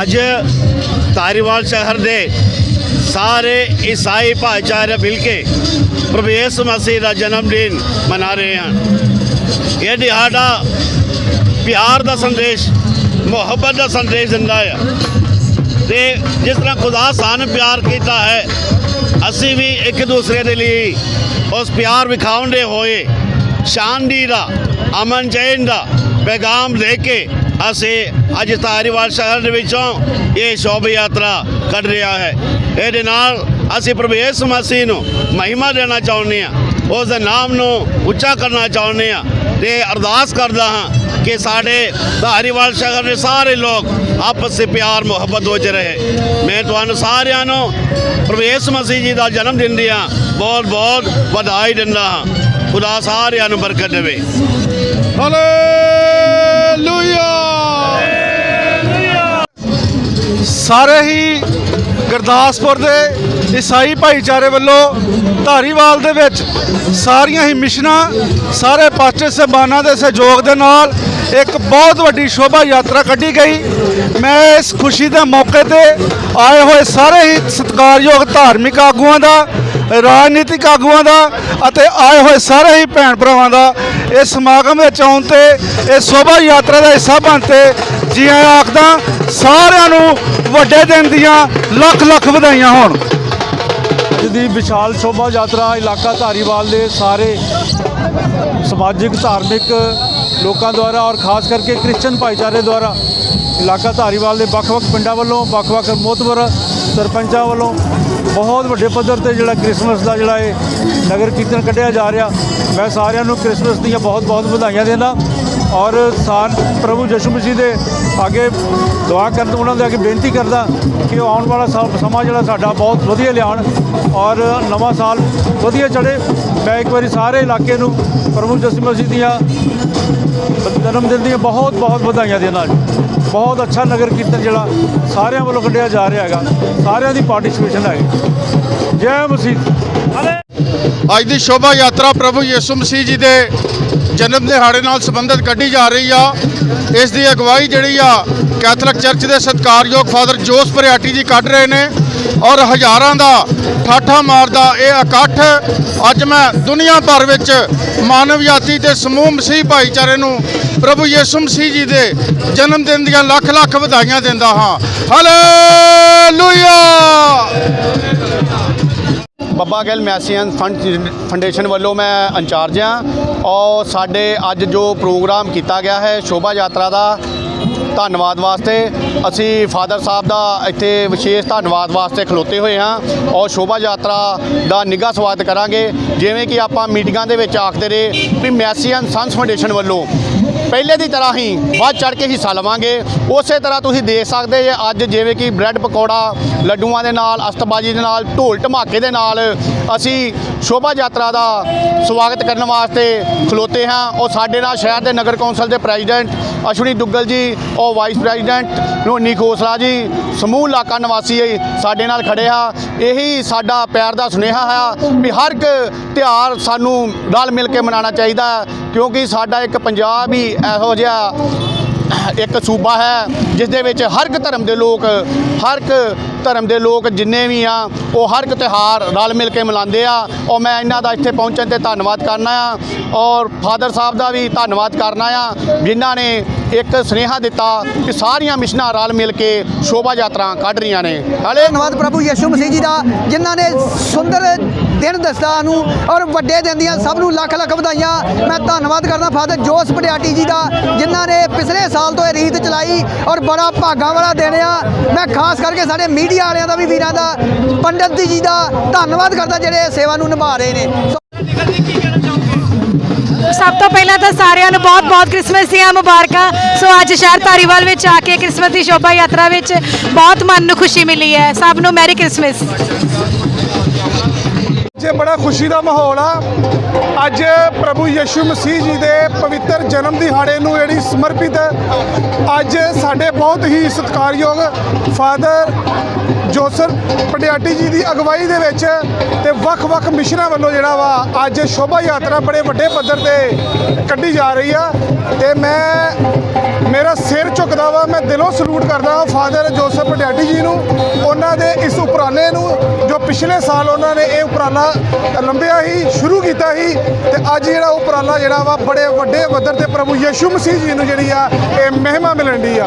ਅੱਜ ਧਾਰੀਵਾਲ ਸ਼ਹਿਰ ਦੇ ਸਾਰੇ ਈਸਾਈ ਭਾਈਚਾਰੇ ਮਿਲ ਕੇ ਪ੍ਰਵੇਸ਼ ਮਸੀਹ ਦਾ ਜਨਮ ਦਿਨ ਮਨਾ ਰਹੇ ਹਨ। ਇਹ ਦਿਹਾੜਾ ਪਿਆਰ ਦਾ ਸੰਦੇਸ਼, ਮੁਹੱਬਤ ਦਾ ਸੰਦੇਸ਼ ਦਿੰਦਾ ਹੈ। ਤੇ ਜਿਸ ਤਰ੍ਹਾਂ ਖੁਦਾ ਸਾਨੂੰ ਪਿਆਰ ਕੀਤਾ ਹੈ, ਅਸੀਂ ਵੀ ਇੱਕ ਦੂਸਰੇ ਦੇ ਲਈ ਉਸ ਪਿਆਰ ਵਿਖਾਉਂਦੇ ਹੋਏ ਸ਼ਾਂਤੀ ਦਾ, ਅਮਨ ਚੈਨ ਦਾ ਪੈਗਾਮ ਦੇ ਕੇ ਅਸੀਂ ਅੱਜ ਧਾਰੀਵਾਲ ਸ਼ਹਿਰ ਦੇ ਵਿੱਚੋਂ ਇਹ ਸ਼ੋਭ ਯਾਤਰਾ ਕੱਢ ਰਿਹਾ ਹੈ। ਇਹਦੇ ਨਾਲ ਅਸੀਂ ਪ੍ਰਵੇਸ਼ ਮਸੀਹ ਨੂੰ ਮਹਿਮਾ ਦੇਣਾ ਚਾਹੁੰਦੇ ਹਾਂ। ਉਸ ਦੇ ਨਾਮ ਨੂੰ ਉੱਚਾ ਕਰਨਾ ਚਾਹੁੰਦੇ ਹਾਂ ਤੇ ਅਰਦਾਸ ਕਰਦਾ ਹਾਂ ਕਿ ਸਾਡੇ ਧਾਰੀਵਾਲ ਸ਼ਹਿਰ ਦੇ ਸਾਰੇ ਲੋਕ ਆਪਸ ਵਿੱਚ ਪਿਆਰ, ਮੁਹੱਬਤ ਵਿੱਚ ਰਹੇ। ਮੈਂ ਤੁਹਾਨੂੰ ਸਾਰਿਆਂ ਨੂੰ ਪ੍ਰਵੇਸ਼ ਮਸੀਹ ਜੀ ਦਾ ਜਨਮ ਦਿਨ ਦੀਆਂ ਬਹੁਤ ਬਹੁਤ ਵਧਾਈ ਦਿੰਦਾ ਹਾਂ। ਖੁਦਾ ਸਾਰਿਆਂ ਨੂੰ ਬਰਕਤ ਦੇਵੇ। ਸਾਰੇ ਹੀ ਗੁਰਦਾਸਪੁਰ ਦੇ ਈਸਾਈ ਭਾਈਚਾਰੇ ਵੱਲੋਂ ਧਾਰੀਵਾਲ ਦੇ ਵਿੱਚ ਸਾਰੀਆਂ ਹੀ ਮਿਸ਼ਨਾਂ ਸਾਰੇ ਪਾਸਟਰ ਸਹਿਬਾਨਾਂ ਦੇ ਸਹਿਯੋਗ ਦੇ ਨਾਲ ਇੱਕ ਬਹੁਤ ਵੱਡੀ ਸ਼ੋਭਾ ਯਾਤਰਾ ਕੱਢੀ ਗਈ। ਮੈਂ ਇਸ ਖੁਸ਼ੀ ਦੇ ਮੌਕੇ ਤੇ ਆਏ ਹੋਏ ਸਾਰੇ ਹੀ ਸਤਿਕਾਰਯੋਗ ਧਾਰਮਿਕ ਆਗੂਆਂ ਦਾ, ਰਾਜਨੀਤਿਕ ਆਗੂਆਂ ਦਾ ਅਤੇ ਆਏ ਹੋਏ ਸਾਰੇ ਹੀ ਭੈਣ ਭਰਾਵਾਂ ਦਾ ਇਸ ਸਮਾਗਮ ਵਿੱਚ ਆਉਣ ਤੇ ਇਸ ਸ਼ੋਭਾ ਯਾਤਰਾ ਦਾ ਹਿੱਸਾ ਬਣ ਤੇ ਜੀ ਆਇਆਂ ਆਖਦਾ, ਸਾਰਿਆਂ ਨੂੰ ਵੱਡੇ ਦਿਨ ਦੀਆਂ ਲੱਖ ਲੱਖ ਵਧਾਈਆਂ ਹੋਣ। ਅੱਜ ਦੀ ਵਿਸ਼ਾਲ ਸ਼ੋਭਾ ਯਾਤਰਾ ਇਲਾਕਾ ਧਾਰੀਵਾਲ ਦੇ ਸਾਰੇ ਸਮਾਜਿਕ, ਧਾਰਮਿਕ ਲੋਕਾਂ ਦੁਆਰਾ ਔਰ ਖਾਸ ਕਰਕੇ ਕ੍ਰਿਸਚਨ ਭਾਈਚਾਰੇ ਦੁਆਰਾ ਇਲਾਕਾ ਧਾਰੀਵਾਲ ਦੇ ਵੱਖ-ਵੱਖ ਪਿੰਡਾਂ ਵੱਲੋਂ, ਵੱਖ-ਵੱਖ ਮੋਤਵਰ ਸਰਪੰਚਾਂ ਵੱਲੋਂ ਬਹੁਤ ਵੱਡੇ ਪੱਧਰ ਤੇ ਜਿਹੜਾ ਕ੍ਰਿਸਮਸ ਦਾ ਜਿਹੜਾ ਇਹ ਨਗਰ ਕੀਰਤਨ ਕੱਢਿਆ ਜਾ ਰਿਹਾ। ਮੈਂ ਸਾਰਿਆਂ ਨੂੰ ਕ੍ਰਿਸਮਸ ਦੀਆਂ ਬਹੁਤ-ਬਹੁਤ ਵਧਾਈਆਂ ਦਿੰਦਾ। ਔਰ ਸਾਨ ਪ੍ਰਭੂ ਯਿਸੂ ਮਸੀਹ ਦੇ ਅੱਗੇ ਦੁਆ ਕਰਨ ਉਹਨਾਂ ਦੇ ਅੱਗੇ ਬੇਨਤੀ ਕਰਦਾ ਕਿ ਉਹ ਆਉਣ ਵਾਲਾ ਸਾ- ਸਮਾਂ ਜਿਹੜਾ ਸਾਡਾ ਬਹੁਤ ਵਧੀਆ ਲਿਆਉਣ ਔਰ ਨਵਾਂ ਸਾਲ ਵਧੀਆ ਚੜੇ ਮੈਂ ਇੱਕ ਵਾਰੀ ਸਾਰੇ ਇਲਾਕੇ ਨੂੰ ਪ੍ਰਭੂ ਯਿਸੂ ਮਸੀਹ ਦੀਆਂ ਜਨਮ ਦਿਨ ਦੀਆਂ ਬਹੁਤ ਬਹੁਤ ਵਧਾਈਆਂ ਦੇਣਾ ਬਹੁਤ ਅੱਛਾ ਨਗਰ ਕੀਰਤਨ ਜਿਹੜਾ ਸਾਰਿਆਂ ਵੱਲੋਂ ਕੱਢਿਆ ਜਾ ਰਿਹਾ ਹੈਗਾ। ਸਾਰਿਆਂ ਦੀ ਪਾਰਟਿਸਿਪੇਸ਼ਨ ਹੈਗੀ। ਜੈ ਮਸੀਹ। ਅੱਜ ਦੀ ਸ਼ੋਭਾ ਯਾਤਰਾ ਪ੍ਰਭੂ ਯਿਸੂ ਮਸੀਹ ਜੀ ਦੇ ਜਨਮ ਦਿਹਾੜੇ ਨਾਲ ਸੰਬੰਧਿਤ ਕੱਢੀ ਜਾ ਰਹੀ ਆ। ਇਸ ਦੀ ਅਗਵਾਈ ਜਿਹੜੀ ਆ, ਕੈਥੋਲਿਕ ਚਰਚ ਦੇ ਸਤਿਕਾਰਯੋਗ ਫਾਦਰ ਜੋਸ ਭਰਿਆਟੀ ਜੀ ਕੱਢ ਰਹੇ ਨੇ ਔਰ ਹਜ਼ਾਰਾਂ ਦਾ ਠਾਠਾ ਮਾਰਦਾ ਇਹ ਇਕੱਠ ਅੱਜ ਮੈਂ ਦੁਨੀਆ ਭਰ ਵਿੱਚ ਮਾਨਵ ਜਾਤੀ ਤੇ ਸਮੂਹ ਮਸੀਹ ਭਾਈਚਾਰੇ ਨੂੰ ਪ੍ਰਭੂ ਯਿਸੂ ਮਸੀਹ ਜੀ ਦੇ ਜਨਮ ਦਿਨ ਦੀਆਂ ਲੱਖ ਲੱਖ ਵਧਾਈਆਂ ਦਿੰਦਾ ਹਾਂ। ਹਾਲੇਲੂਇਆ ਬੱਬਾ ਗਿੱਲ ਮੈਸੀਅਨ ਫੰਡ ਫਾਊਂਡੇਸ਼ਨ ਵੱਲੋਂ ਮੈਂ ਇੰਚਾਰਜ ਹਾਂ ਔਰ ਸਾਡੇ ਅੱਜ ਜੋ ਪ੍ਰੋਗਰਾਮ ਕੀਤਾ ਗਿਆ ਹੈ ਸ਼ੋਭਾ ਯਾਤਰਾ ਦਾ ਧੰਨਵਾਦ ਵਾਸਤੇ, ਅਸੀਂ ਫਾਦਰ ਸਾਹਿਬ ਦਾ ਇੱਥੇ ਵਿਸ਼ੇਸ਼ ਧੰਨਵਾਦ ਵਾਸਤੇ ਖਲੋਤੇ ਹੋਏ ਹਾਂ ਔਰ ਸ਼ੋਭਾ ਯਾਤਰਾ ਦਾ ਨਿੱਘਾ ਸਵਾਗਤ ਕਰਾਂਗੇ, ਜਿਵੇਂ ਕਿ ਆਪਾਂ ਮੀਟਿੰਗਾਂ ਦੇ ਵਿੱਚ ਆਖਦੇ ਰਹੇ ਵੀ ਮੈਸੀਅਨ ਸੰਸ ਫਾਊਂਡੇਸ਼ਨ ਵੱਲੋਂ ਪਹਿਲੇ ਦੀ ਤਰ੍ਹਾਂ ਹੀ ਵੱਧ ਚੜ ਕੇ ਹਿੱਸਾ ਲਵਾਂਗੇ। ਉਸੇ ਤਰ੍ਹਾਂ ਤੁਸੀਂ ਦੇਖ ਸਕਦੇ ਜੇ ਅੱਜ ਜਿਵੇਂ ਕਿ ਬ੍ਰੈਡ ਪਕੌੜਾ ਲੱਡੂਆਂ ਦੇ ਨਾਲ, ਅਸਤਬਾਜੀ ਦੇ ਨਾਲ, ਢੋਲ ਢਮਾਕੇ ਦੇ ਨਾਲ ਅਸੀਂ ਸ਼ੋਭਾ ਯਾਤਰਾ ਦਾ ਸਵਾਗਤ ਕਰਨ ਵਾਸਤੇ ਖਲੋਤੇ ਹਾਂ। ਔਰ ਸਾਡੇ ਨਾਲ ਸ਼ਹਿਰ ਦੇ ਨਗਰ ਕੌਂਸਲ ਦੇ ਪ੍ਰੈਜ਼ੀਡੈਂਟ ਅਸ਼ਵਨੀ ਦੁੱਗਲ ਜੀ ਔਰ ਵਾਈਸ ਪ੍ਰੈਜ਼ੀਡੈਂਟ ਰੋਨੀ ਖੋਸਲਾ ਜੀ, ਸਮੂਹ ਇਲਾਕਾ ਨਿਵਾਸੀ ਸਾਡੇ ਨਾਲ ਖੜੇ ਆ। ਇਹੀ ਸਾਡਾ ਪਿਆਰ ਦਾ ਸੁਨੇਹਾ ਹੈ ਵੀ ਹਰ ਇੱਕ ਤਿਉਹਾਰ ਸਾਨੂੰ ਰਲ ਮਿਲ ਕੇ ਮਨਾਉਣਾ ਚਾਹੀਦਾ, ਕਿਉਂਕਿ ਸਾਡਾ ਇੱਕ ਪੰਜਾਬ ਹੀ ਇਹੋ ਜਿਹਾ ਇੱਕ ਸੂਬਾ ਹੈ, ਜਿਸ ਦੇ ਵਿੱਚ ਹਰ ਇੱਕ ਧਰਮ ਦੇ ਲੋਕ, ਹਰ ਇੱਕ ਧਰਮ ਦੇ ਲੋਕ ਜਿੰਨੇ ਵੀ ਆ, ਉਹ ਹਰ ਇੱਕ ਤਿਉਹਾਰ ਰਲ ਮਿਲ ਕੇ ਮਨਾਉਂਦੇ ਆ। ਔਰ ਮੈਂ ਇਹਨਾਂ ਦਾ ਇੱਥੇ ਪਹੁੰਚਣ ਤੇ ਧੰਨਵਾਦ ਕਰਨਾ ਆ। ਔਰ ਫਾਦਰ ਸਾਹਿਬ ਦਾ ਵੀ ਧੰਨਵਾਦ ਕਰਨਾ ਆ, ਜਿਨ੍ਹਾਂ ਨੇ ਇੱਕ ਸੁਨੇਹਾ ਦਿੱਤਾ ਕਿ ਸਾਰੀਆਂ ਮਿਸ਼ਨਾਂ ਰਲ ਮਿਲ ਕੇ ਸ਼ੋਭਾ ਯਾਤਰਾ ਕੱਢ ਰਹੀਆਂ ਨੇ। ਹਲੇ ਧੰਨਵਾਦ ਪ੍ਰਭੂ ਯਿਸੂ ਮਸੀਹ ਜੀ ਦਾ ਜਿਨ੍ਹਾਂ ਨੇ ਸੁੰਦਰ ਦਿਨ ਦੱਸਦਾ ਨੂੰ ਔਰ ਵੱਡੇ ਦਿਨ ਦੀਆਂ ਸਭ ਨੂੰ ਲੱਖ ਲੱਖ ਵਧਾਈਆਂ। ਮੈਂ ਧੰਨਵਾਦ ਕਰਦਾ ਫਾਦਰ ਜੋਸ ਪਟਿਆਟੀ ਜੀ ਦਾ ਜਿਨ੍ਹਾਂ ਨੇ ਪਿਛਲੇ ਸਾਲ ਤੋਂ ਇਹ ਰੀਤ ਚਲਾਈ ਔਰ ਬੜਾ ਭਾਗਾਂ ਵਾਲਾ ਦਿਨ ਆ। ਮੈਂ ਖਾਸ ਕਰਕੇ ਸਾਡੇ ਮੀਡੀਆ ਵਾਲਿਆਂ ਦਾ ਵੀ ਵੀਰਾਂ ਦਾ ਪੰਡਤ ਜੀ ਦਾ ਧੰਨਵਾਦ ਕਰਦਾ ਜਿਹੜੇ ਇਹ ਸੇਵਾ ਨੂੰ ਨਿਭਾ ਰਹੇ ਨੇ। ਸਭ ਤੋਂ ਪਹਿਲਾਂ ਤਾਂ ਸਾਰਿਆਂ ਨੂੰ ਬਹੁਤ-ਬਹੁਤ ਕ੍ਰਿਸਮਸ ਦੀਆਂ ਮੁਬਾਰਕਾਂ। ਸੋ ਅੱਜ ਸ਼ਹਿਰ ਧਾਰੀਵਾਲ ਵਿੱਚ ਆ ਕੇ ਕ੍ਰਿਸਮਸ ਦੀ ਸ਼ੋਭਾ ਯਾਤਰਾ ਵਿੱਚ ਬਹੁਤ ਮਨ ਨੂੰ ਖੁਸ਼ੀ ਮਿਲੀ ਹੈ। ਸਭ ਨੂੰ ਮੈਰੀ ਕ੍ਰਿਸਮਸ। ਅੱਜ ਬੜਾ ਖੁਸ਼ੀ ਦਾ ਮਾਹੌਲ ਆ, ਅੱਜ ਪ੍ਰਭੂ ਯਿਸੂ ਮਸੀਹ ਜੀ ਦੇ ਪਵਿੱਤਰ ਜਨਮ ਦਿਹਾੜੇ ਨੂੰ ਜਿਹੜੀ ਸਮਰਪਿਤ ਅੱਜ ਸਾਡੇ ਬਹੁਤ ਹੀ ਸਤਿਕਾਰਯੋਗ ਫਾਦਰ ਜੋਸਫ ਪਟਿਆਟੀ ਜੀ ਦੀ ਅਗਵਾਈ ਦੇ ਵਿੱਚ ਤੇ ਵੱਖ-ਵੱਖ ਮਿਸ਼ਨਾਂ ਵੱਲੋਂ ਜਿਹੜਾ ਵਾ ਅੱਜ ਸ਼ੋਭਾ ਯਾਤਰਾ ਬੜੇ ਵੱਡੇ ਪੱਧਰ ਤੇ ਕੱਢੀ ਜਾ ਰਹੀ ਆ। ਤੇ ਮੈਂ, ਮੇਰਾ ਸਿਰ ਝੁਕਦਾ ਵਾ, ਮੈਂ ਦਿਲੋਂ ਸਲੂਟ ਕਰਦਾ ਹਾਂ ਫਾਦਰ ਜੋਸਫ ਪਟਿਆਟੀ ਜੀ ਨੂੰ, ਉਹਨਾਂ ਦੇ ਇਸ ਉਪਰਾਲੇ ਨੂੰ ਜੋ ਪਿਛਲੇ ਸਾਲ ਉਹਨਾਂ ਨੇ ਇਹ ਉਪਰਾਲਾ ਲੰਬਿਆ ਹੀ, ਸ਼ੁਰੂ ਕੀਤਾ ਸੀ ਤੇ ਅੱਜ ਜਿਹੜਾ ਉਪਰਾਲਾ ਜਿਹੜਾ ਵਾ, ਬੜੇ ਵੱਡੇ ਪੱਧਰ ਤੇ ਪ੍ਰਭੂ ਯਿਸੂ ਮਸੀਹ ਜੀ ਨੂੰ ਜਿਹੜੀ ਆ, ਇਹ ਮਹਿਮਾ ਮਿਲਣ ਦੀ ਆ।